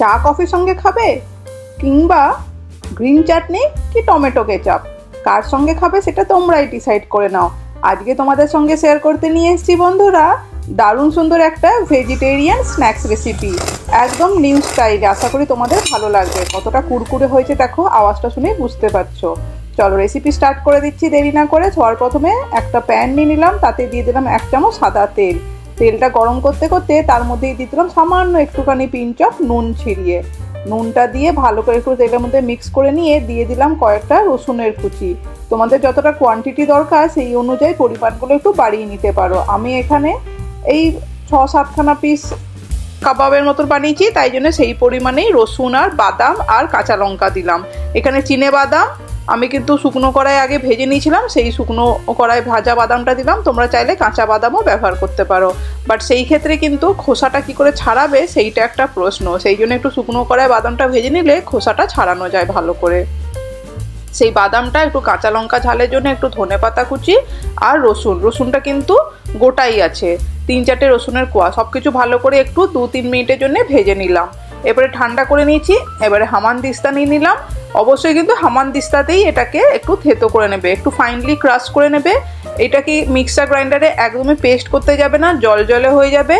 চা কফির সঙ্গে খাবে? কিংবা গ্রিন চাটনি কি টমেটো কেচাপ? কার সঙ্গে খাবে সেটা তোমরাই ডিসাইড করে নাও। আজকে তোমাদের সঙ্গে শেয়ার করতে নিয়ে এসেছি বন্ধুরা, দারুণ সুন্দর একটা ভেজিটেরিয়ান স্ন্যাক্স রেসিপি একদম নিউ স্টাইল আশা করি তোমাদের ভালো লাগবে। কতটা কুরকুরে হয়েছে দেখো, আওয়াজটা শুনে বুঝতে পারছ। চলো রেসিপি স্টার্ট করে দিচ্ছি, দেরি না করে। সবার প্রথমে একটা প্যান নিয়ে নিলাম, তাতে দিয়ে দিলাম এক চামচ সাদা তেল। তেলটা গরম করতে করতে তার মধ্যেই দিয়ে দিলাম সামান্য একটুখানি পিঞ্চ অফ নুন ছিড়িয়ে। নুনটা দিয়ে ভালো করে একটু তেলের মধ্যে মিক্স করে নিয়ে দিয়ে দিলাম কয়েকটা রসুনের কুচি। তোমাদের যতটা কোয়ান্টিটি দরকার সেই অনুযায়ী পরিমাণগুলো একটু বাড়িয়ে নিতে পারো। আমি এখানে এই ছ সাতখানা পিস কাবাবের মতো বানিয়েছি, তাই জন্য সেই পরিমাণেই রসুন আর বাদাম আর কাঁচা লঙ্কা দিলাম। এখানে চিনে বাদাম, আমি কিন্তু শুকনো কড়াই আগে ভেজে নিয়েছিলাম, সেই শুকনো কড়াই ভাজা বাদামটা দিলাম। তোমরা চাইলে কাঁচা বাদামও ব্যবহার করতে পারো। বাট সেই ক্ষেত্রে কিন্তু খোসাটা কি করে ছাড়াবে, সেইটা একটা প্রশ্ন। সেই জন্য একটু শুকনো কড়াই বাদামটা ভেজে নিলে খোসাটা ছাড়ানো যায় ভালো করে। সেই বাদামটা একটু কাঁচা লঙ্কা ঝালের জন্য একটু ধনে পাতা কুচি আর রসুন। রসুনটা কিন্তু গোটাই আছে। তিন চারটে রসুনের কোয়া সব কিছু ভালো করে একটু দু তিন মিনিটের জন্য ভেজে নিলাম। এবারে ঠান্ডা করে নিয়েছি, এবারে হামান দিস্তা নিয়ে নিলাম। অবশ্যই কিন্তু হামান দিস্তাতেই এটাকে একটু থেতো করে নেবে, একটু ফাইনলি ক্রাশ করে নেবে। এটা কি মিক্সার গ্রাইন্ডারে একদমই পেস্ট করতে যাবে না, জল জলে হয়ে যাবে।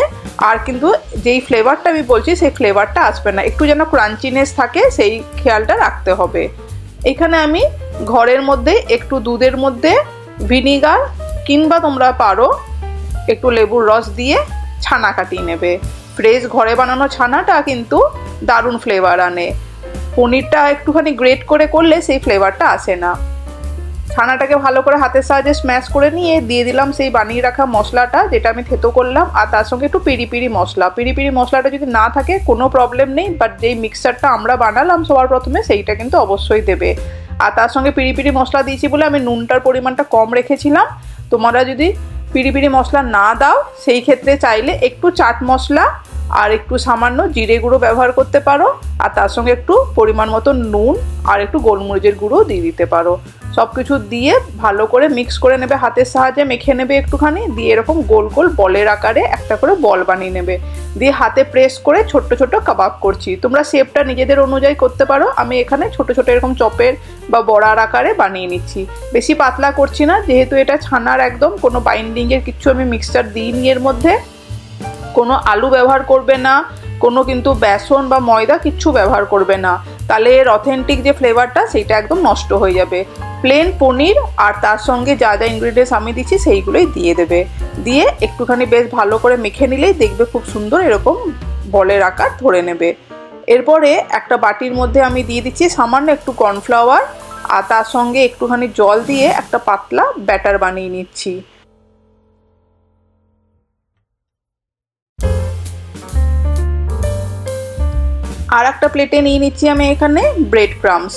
আর কিন্তু যেই ফ্লেভারটা আমি বলছি, সেই ফ্লেভারটা আসবে না। একটু যেন ক্রাঞ্চিনেস থাকে, সেই খেয়ালটা রাখতে হবে। এখানে আমি ঘরের মধ্যে একটু দুধের মধ্যে ভিনিগার কিংবা তোমরা পারো একটু লেবুর রস দিয়ে ছানা কাটিয়ে নেবে। ফ্রেশ ঘরে বানানো ছানাটা কিন্তু দারুণ ফ্লেভার আনে। পনিরটা একটুখানি গ্রেট করে করলে সেই ফ্লেভারটা আসে না। ছানাটাকে ভালো করে হাতের সাহায্যে স্ম্যাশ করে নিয়ে দিয়ে দিলাম সেই বানিয়ে রাখা মশলাটা, যেটা আমি থেতো করলাম, আর তার সঙ্গে একটু পিরি পিরি মশলা। পিরি পিরি মশলাটা যদি না থাকে, কোনো প্রবলেম নেই বাট যেই মিক্সারটা আমরা বানালাম সবার প্রথমে সেইটা কিন্তু অবশ্যই দেবে। আর তার সঙ্গে পিরি পিরি মশলা দিয়েছি বলে আমি নুনটার পরিমাণটা কম রেখেছিলাম। তোমরা যদি পিরি পিড়ি মশলা না দাও, সেই ক্ষেত্রে চাইলে একটু চাট মশলা আর একটু সামান্য জিরে গুঁড়ো ব্যবহার করতে পারো। আর তার সঙ্গে একটু পরিমাণ মতো নুন আর একটু গোলমরিচের গুঁড়ো দিয়ে দিতে পারো। সব কিছু দিয়ে ভালো করে মিক্স করে নেবে, হাতের সাহায্যে মেখে নেবে একটুখানি, দিয়ে এরকম গোল গোল বলের আকারে একটা করে বল বানিয়ে নেবে। দিয়ে হাতে প্রেস করে ছোট্ট ছোট্ট কাবাব করছি। তোমরা শেপটা নিজেদের অনুযায়ী করতে পারো। আমি এখানে ছোট ছোট এরকম চপের বা বড়ার আকারে বানিয়ে নিচ্ছি। বেশি পাতলা করছি না, যেহেতু এটা ছানার একদম, কোনো বাইন্ডিংয়ের কিছু আমি মিক্সচার দিইনি এর মধ্যে। কোনো আলু ব্যবহার করবে না, কোনো কিন্তু বেসন বা ময়দা কিচ্ছু ব্যবহার করবে না। তাহলে এর অথেন্টিক যে ফ্লেভারটা সেটা একদম নষ্ট হয়ে যাবে। প্লেন পনির আর তার সঙ্গে যা যা ইনগ্রিডিয়েন্টস আমি দিচ্ছি সেইগুলোই দিয়ে দেবে। দিয়ে একটুখানি বেশ ভালো করে মেখে নিলেই দেখবে খুব সুন্দর এরকম বলের আকার ধরে নেবে। এরপরে একটা বাটির মধ্যে আমি দিয়ে দিচ্ছি সামান্য একটু কর্নফ্লাওয়ার আর তার সঙ্গে একটুখানি জল দিয়ে একটা পাতলা ব্যাটার বানিয়ে নিচ্ছি। আর একটা প্লেটে নিয়ে নিচ্ছি আমি এখানে ব্রেড ক্রামস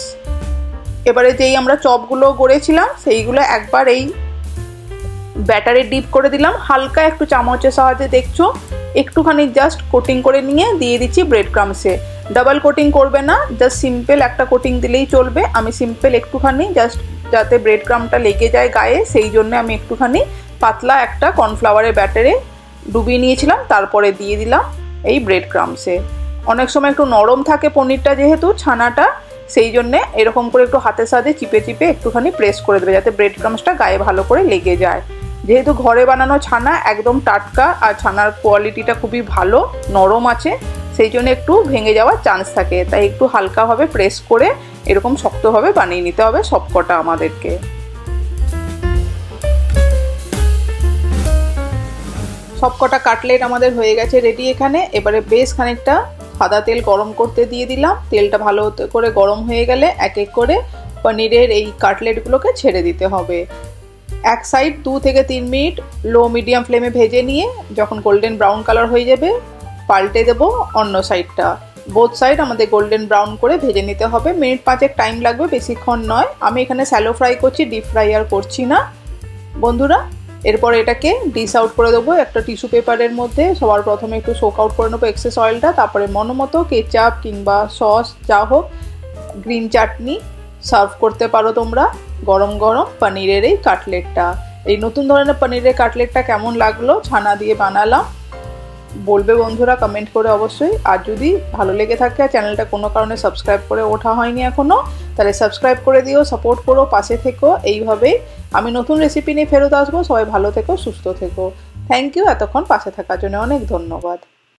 এবারে যেই আমরা চপগুলো গড়েছিলাম, সেইগুলো একবার এই ব্যাটারে ডিপ করে দিলাম। হালকা একটু চামচের সাহায্যে দেখছ, একটুখানি জাস্ট কোটিং করে নিয়ে দিয়ে দিচ্ছি ব্রেড ক্রামসে ডাবল কোটিং করবে না জাস্ট সিম্পল একটা কোটিং দিলেই চলবে। আমি সিম্পল একটুখানি জাস্ট যাতে ব্রেড ক্রামটা লেগে যায় গায়ে, সেই জন্য আমি একটুখানি পাতলা একটা কর্নফ্লাওয়ারের ব্যাটারে ডুবিয়ে নিয়েছিলাম, তারপরে দিয়ে দিলাম এই ব্রেড ক্রামসে অনেক সময় একটু নরম থাকে পনিরটা যেহেতু, ছানাটা সেই জন্যে এরকম করে একটু হাতের সাথে চিপে চিপে একটুখানি প্রেস করে দেবে যাতে ব্রেড ক্রামসটা গায়ে ভালো করে লেগে যায়। যেহেতু ঘরে বানানো ছানা একদম টাটকা আর ছানার কোয়ালিটিটা খুবই ভালো, নরম আছে, সেই জন্য একটু ভেঙে যাওয়ার চান্স থাকে। তাই একটু হালকাভাবে প্রেস করে এরকম শক্তভাবে বানিয়ে নিতে হবে সবকটা আমাদেরকে। সবকটা কাটলেট আমাদের হয়ে গেছে রেডি এখানে। এবারে বেশ খানিকটা সাদা তেল গরম করতে দিয়ে দিলাম। তেলটা ভালো করে গরম হয়ে গেলে এক এক করে পনিরের এই কাটলেটগুলোকে ছেড়ে দিতে হবে। এক সাইড দু থেকে তিন মিনিট লো মিডিয়াম ফ্লেমে ভেজে নিয়ে যখন গোল্ডেন ব্রাউন কালার হয়ে যাবে, পাল্টে দেবো অন্য সাইডটা বোথ সাইড আমাদের গোল্ডেন ব্রাউন করে ভেজে নিতে হবে। মিনিট পাঁচেক টাইম লাগবে, বেশিক্ষণ নয়। আমি এখানে স্যালো ফ্রাই করছি ডিপ ফ্রাই আর করছি না। বন্ধুরা এরপর এটাকে ডিস আউট করে দেবো। একটা টিস্যু পেপারের মধ্যে সবার প্রথমে একটু সোক আউট করে নেব এক্সেস অয়েলটা তারপরে মনোমতো কেচাপ কিংবা সস যা হোক গ্রিন চাটনি সার্ভ করতে পারো তোমরা। গরম গরম পনিরের এই কাটলেটটা এই নতুন ধরনের পনিরের কাটলেটটা কেমন লাগল? ছানা দিয়ে বানালাম। বলবে বন্ধুরা কমেন্ট করে অবশ্যই। আর যদি ভালো লেগে থাকে চ্যানেলটা কোনো কারণে সাবস্ক্রাইব করে ওঠা হয়নি এখনও তাহলে সাবস্ক্রাইব করে দিও সাপোর্ট করো, পাশে থেকো। এইভাবেই আমি নতুন রেসিপি নিয়ে ফেরত আসব। সবাই ভালো থেকো, সুস্থ থেকো। থ্যাংক ইউ এতক্ষণ পাশে থাকার জন্য অনেক ধন্যবাদ।